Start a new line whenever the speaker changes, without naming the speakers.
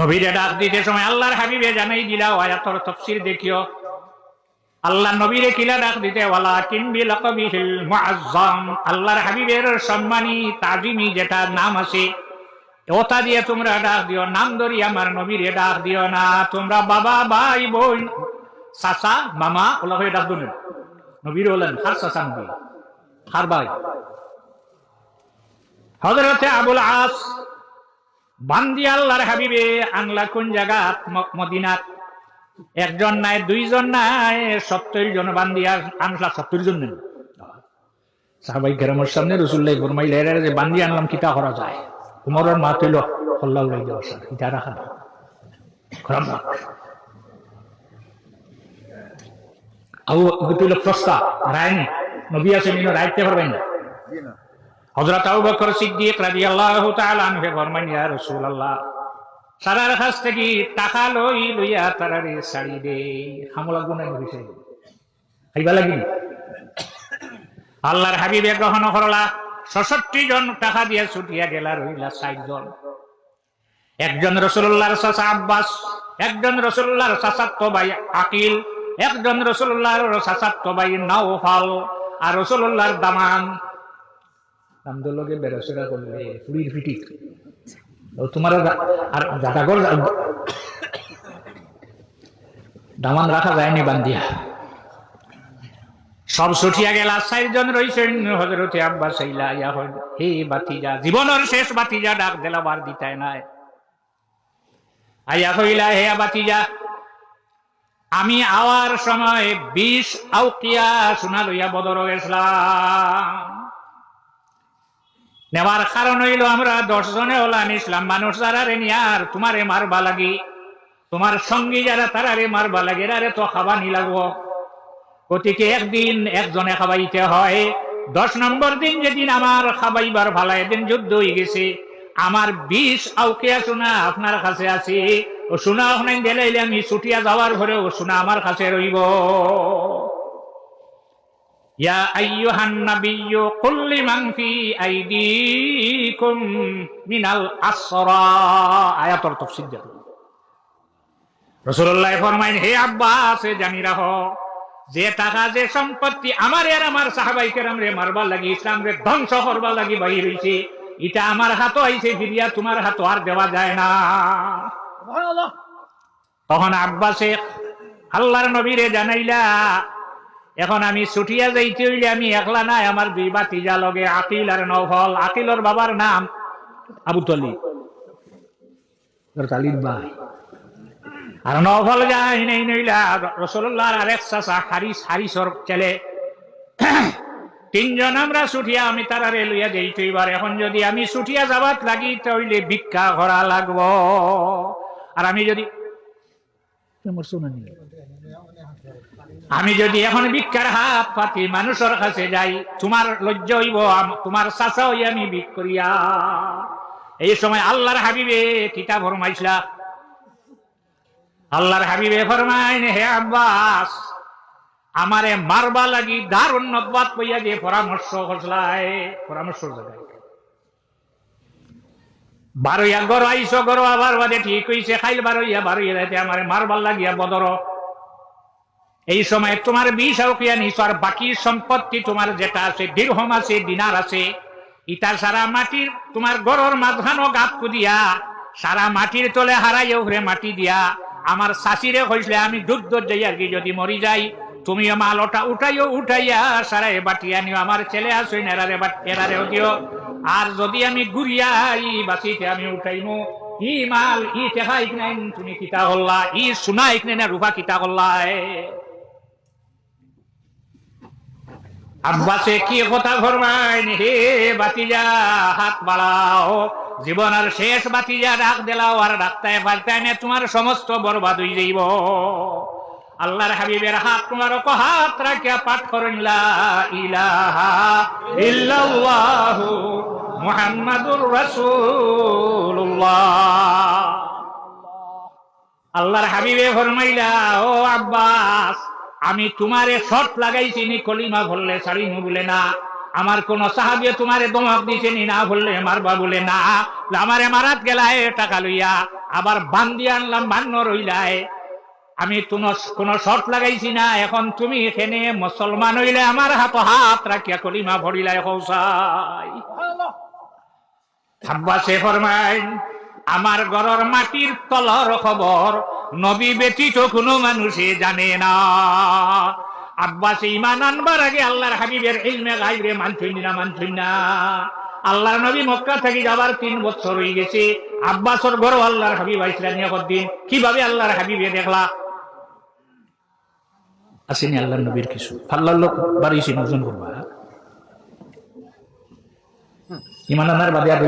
নবীরে ডাক দিতে সময় আল্লাহর হাবিবে জানাই দিলা আয়াতর তফসির দেখিও। আল্লাহ নবীরে কিলা ডাক দিতে ওয়ালা কিনবি লকবিহিল মুআজ্জাম। আল্লাহর হাবিবের সম্মানী তাজিমি যেটা নাম আছে, ওটা দিয়ে তোমরা ডাক দিও। নাম ধরি আমার নবীরে ডাক দিও না। তোমরা বাবা, ভাই, বোন, চাচা, মামা ওলা হয়ে ডাক দিন নবীর হলেন হার চাচা নবী, হার ভাই। হজরতে আবুল আস বান্দি আল্লাহর হাবিবে আংলা কোন জায়গাত ম- মদিনাত একজন নাই, দুইজন নাই, সত্তর জন বান্দি আনলা, সত্তর জন নেন। সাহাবাই কেরামের সামনে রসুল্লাহ ফরমাইলে, এরা যে বান্দি আনলাম, কিতা করা যায়? উমরের মা তৈল হল্লা উড়াই দেওয়া স্যার ইটা রাখা? না। আবু তৈল প্রস্তাব, রায় নবী আছে রাইতে পারবেন না। টাকা আল্লাহর হাবিবে গ্রহণ করলা, ছষট্টি জন টাকা দিয়ে ছুটিয়া গেলা, রইলা ষাট জন। একজন রসুল্লাহর চাচা আব্বাস, একজন রসুল্লাহর চাচাত্ত ভাই আকিল, একজন রসুল্লাহর চাচাত্ত ভাই নাওফাল, আর রসুল্লাহর দামান দামদলকে বেরোসেরা করলে ফুড়ির ফিটি তোমার আর- জাদাগর দামান রাখা যায়নি বান্দিয়া সব ছুটিয়া গেলা রইছেন হজরতে ইয়া হল হে বাতিজা জীবনের শেষ বাতিজা, ডাক দিলা বার দিতায় নাই। আইয়া কইলা, হে বাতিজা, আমি আওয়ার সময় বিষ আউকিয়া শোনা লইয়া বদর গেছিলাম নেওয়ার কারণ হইল আমরা দশ জনে হলাম, ইসলাম মানুষ যারা রে নিয়ার তোমারে মারবা লাগি। তোমার সঙ্গী যারা তারারে মারবা লাগে, এরারে তো খাবা নি লাগবো। গতিকে একদিন একজনে খাবাইতে হয়। দশ নম্বর দিন যেদিন আমার খাবাইবার ভালা, এদিন যুদ্ধ হয়ে গেছে। আমার বিষ আউকে শোনা আপনার কাছে আছে? ও শোনা ওখানে গেলে আমি ছুটিয়া যাওয়ার ঘরে ও শোনা আমার কাছে রইব। ইয়া আইয়ুহান নাবিয়্যু কুল লিমান ফি আইদিকুম মিনাল আসরা। আয়াতর তাফসীর দেখুন রাসূলুল্লাহ ফরমাইন হে আব্বাস জানি রাখো যে টাকা যে সম্পত্তি আমার আর আমার সাহাবাই কেরাম রে মারবার লাগি ইসলাম রে ধ্বংস করবার লাগি বাহির হইছে এটা আমার হাত আইছে ফিরিয়া তোমার হাত আর দেওয়া যায় না। তখন আব্বাসে আল্লাহর নবীরে জানাইলা এখন আমি ছুটিয়া যাইতে হইলে আমি একলা নাই আমার দুই বাতিজা লগে আকিল আর নফল। আকিলর বাবার নাম আবু তলি তালির ভাই। আর নফল যাই নেই নইলা রসল্লাহর আরেক চাষা হারিস হারিসর ছেলে। তিনজন আমরা ছুটিয়া আমি তারারে লইয়া যাইতে এবার এখন যদি আমি ছুটিয়া যাবাত লাগি তাহলে ভিক্ষা করা লাগব। আর আমি যদি আমি যদি এখন ভিক্ষার হাত পাতি মানুষের কাছে যাই, তোমার লজ্জা হইব তোমার চাচা হই আমি ভিক করিয়া। এই সময় আল্লাহর হাবিবে কিতাব ফরমাইছিলা। আল্লাহর হাবিবে ফরমাইন, হে আব্বাস, আমারে মারবা লাগি দারুণ নদবাদ কইয়া যে পরামর্শ করলাই পরামর্শ জায়গায় বারইয়া গর, আইস গর, আবার ঠিক হইছে, খাইল বারইয়া বারইয়া যাইতে আমারে মারবার লাগিয়া বদর। এই সময় তোমার বিষ আউকিয়া আর বাকি সম্পত্তি তোমার যেটা আছে, দীর্ঘম আছে, দিনার আছে ইটা সারা মাটির তোমার গরর মাঝখানো গাত কুদিয়া সারা মাটির তলে হারাই ওখরে মাটি দিয়া। আমার শাশিরে কইসলে, আমি দুধ যাই আর কি, যদি মরি যাই, তুমি মাল ওটা উঠাইও, উঠাইয়া সারাই বাটিয়া নিও আমার ছেলে আসই না এরারে বাট এরারে দিও। আর যদি আমি গুড়িয়াই বাসিতে আমি উঠাইমু, ই মাল, ই টেকা ইকনাইন তুমি কিতা হল্লা, ই সোনা ইকনে না রূপা কিতা করলা আব্বাসে কি কথা ফরমাইন হে বাতিজা? হাত বাড়াও। জীবনের শেষ বাতিজা ডাক দিলাও আর ডাক্তায় পাল্টায় না তোমার সমস্ত বরবাদ হয়ে যাইব। আল্লাহর হাবিবের হাত তোমার হাত রাখিয়া পাঠ করেন ইল্লাল্লাহু মুহাম্মাদুর রাসূলুল্লাহ। আল্লাহর হাবিবে ফরমাইলা, ও আব্বাস আমি তোমারে শর্ট লাগাইছি নি, কলিমা ভরলে নু বলে না। আমার কোন সাহাবিয়ে তোমারে দমক দিছে নি, না বললে মারবা বলে না। আমারে মারাত গেলা এ টাকা লইয়া, আবার বান্দি আনলাম বান্ন রইলাই আমি কোন কোন শর্ত লাগাইছি না, এখন তুমি এখানে মুসলমান হইলে আমার হাত হাত রাখিয়া কলিমা ভরিলাই হৌসাই আব্বাসে ফরমাই আমার ঘরের মাটির তলর খবর নবী ব্যতীত কোনো মানুষে জানে না। আব্বাসে ইমান আনবার আগে আল্লাহর হাবিবের ইলমে গাইবে মানছই না মানছই না। আল্লাহর নবী মক্কা থেকে যাবার তিন বছর হয়ে গেছে। আব্বাসর ঘর আল্লাহর হাবিব আইসলা নিয়াকদ্দিন কীভাবে আল্লাহর হাবিবে দেখলা? আসেনি আল্লাহর নবীর কিছু। আল্লাহর লোক বাড়িয়েছি নজন করবা। ইমান আনার বাদে আর